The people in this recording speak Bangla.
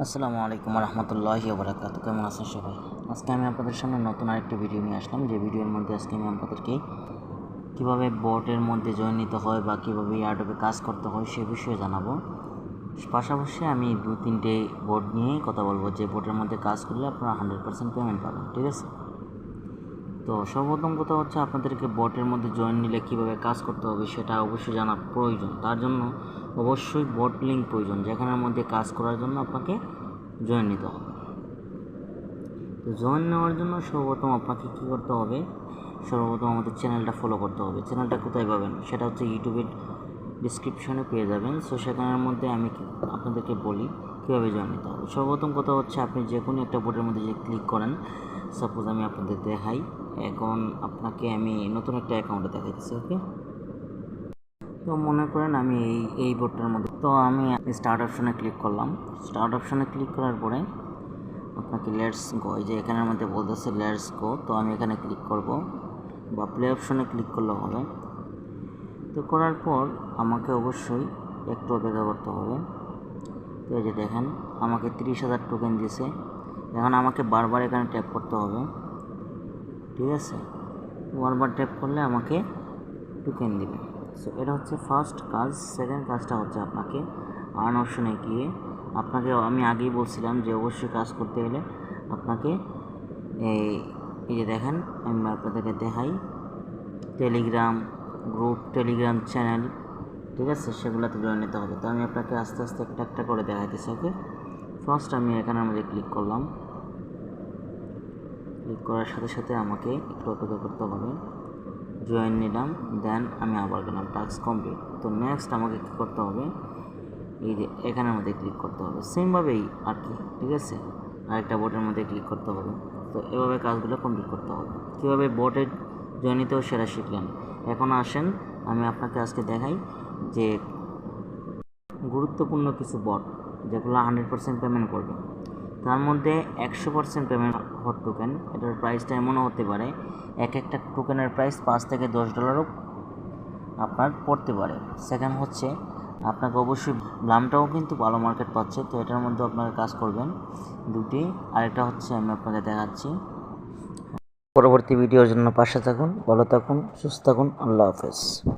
আসসালামু আলাইকুম রহমতুল্লাহি বারাকাতু কেমন আছেন সবাই? আজকে আমি আপনাদের সামনে নতুন আরেকটি ভিডিও নিয়ে আসলাম। যে ভিডিওর মধ্যে আজকে আমি আপনাদেরকে কীভাবে বোর্ডের মধ্যে জয়েন নিতে হয় বা কীভাবে ইয়ারডপে কাজ করতে হয় সে বিষয়ে জানাব। পাশাপাশি আমি দু তিনটে বোর্ড নিয়ে কথা বলব। যে বোর্ডের মধ্যে কাজ করলে আপনারা হান্ড্রেড পার্সেন্ট পেমেন্ট পাবেন, ঠিক আছে? তো সর্বপ্রথম কথা হচ্ছে আপনাদেরকে বটের মধ্যে জয়েন নিলে কীভাবে কাজ করতে হবে সেটা অবশ্যই জানা প্রয়োজন। তার জন্য অবশ্যই বট লিঙ্ক প্রয়োজন, যেখানের মধ্যে কাজ করার জন্য আপনাকে জয়েন নিতে হবে। তো জয়েন নেওয়ার জন্য সর্বপ্রথম আপনাকে কী করতে হবে? সর্বপ্রথম আমাদের চ্যানেলটা ফলো করতে হবে। চ্যানেলটা কোথায় পাবেন? সেটা হচ্ছে ইউটিউবের ডিসক্রিপশনে পেয়ে যাবেন। সো সেখানের মধ্যে আমি আপনাদেরকে বলি, কীভাবে জয়েন নিতে হবে। সর্বপ্রথম কথা হচ্ছে, আপনি যে কোনো একটা বোর্ডের মধ্যে যে ক্লিক করেন সাপোজ আমি আপনাদের দেখাই। এখন আপনাকে আমি নতুন একটা অ্যাকাউন্টে দেখাইতেছি ওকে তো মনে করেন আমি এই এই বোর্ডটার মধ্যে তো আমি স্টার্ট অপশনে ক্লিক করলাম। স্টার্ট অপশনে ক্লিক করার পরে আপনাকে লেটস গো এই যে এখানের মধ্যে বলতেছে লেটস গো তো আমি এখানে ক্লিক করব। বা প্লে অপশনে ক্লিক করলে হবে। তো করার পর আমাকে অবশ্যই একটু অপেক্ষা করতে হবে। তো এই যে দেখেন, আমাকে তিরিশ হাজার টোকেন দিয়েছে। এখন আমাকে বারবার এখানে ট্যাপ করতে হবে। ঠিক আছে? বারবার ট্যাপ করলে আমাকে টোকেন দিবে। সো এটা হচ্ছে ফার্স্ট কাজ। সেকেন্ড কাজটা হচ্ছে আপনাকে আর্ন অপশনে গিয়ে আপনাকে, আমি আগেই বলছিলাম যে অবশ্যই কাজ করতে গেলে আপনাকে এই এই যে দেখেন, আমি আপনাদেরকে দেখাই। টেলিগ্রাম গ্রুপ টেলিগ্রাম চ্যানেল ঠিক আছে? সেগুলোতে জয়েন নিতে হবে। তো আমি আপনাকে আস্তে আস্তে একটা একটা করে দেখাইতেছি, ওকে? ফার্স্ট আমি এখানের মধ্যে ক্লিক করলাম। ক্লিক করার সাথে সাথে আমাকে একটু অপেক্ষা করতে হবে। জয়েন নিলাম দেন আমি আবার গেলাম টাস্ক কমপ্লিট তো নেক্সট আমাকে কী করতে হবে? এই যে এখানের মধ্যে ক্লিক করতে হবে। সেমভাবেই আর কি, ঠিক আছে? আরেকটা বোর্ডের মধ্যে ক্লিক করতে হবে। তো এভাবে কাজগুলো কমপ্লিট করতে হবে। কীভাবে বোর্ডে জয়েন নিতেও সেটা শিখলেন এখন আসেন, আমি আপনাকে আজকে দেখাই যে গুরুত্বপূর্ণ কিছু বট যেগুলো হান্ড্রেড পার্সেন্ট পেমেন্ট করবে। তার মধ্যে একশো পার্সেন্ট পেমেন্ট হট টোকেন এটার প্রাইসটা এমনও হতে পারে, এক একটা টোকেনের প্রাইস পাঁচ থেকে দশ ডলারও আপনার পড়তে পারে। সেকেন্ড হচ্ছে, আপনাকে অবশ্যই ব্লামটাও কিন্তু ভালো মার্কেট পাচ্ছে, তো এটার মধ্যে আপনারা কাজ করবেন। দুটি, আরেকটা হচ্ছে আমি আপনাকে দেখাচ্ছি। পরবর্তী ভিডিওর জন্য পাশে থাকুন ভালো থাকুন সুস্থ থাকুন আল্লাহ হাফেজ।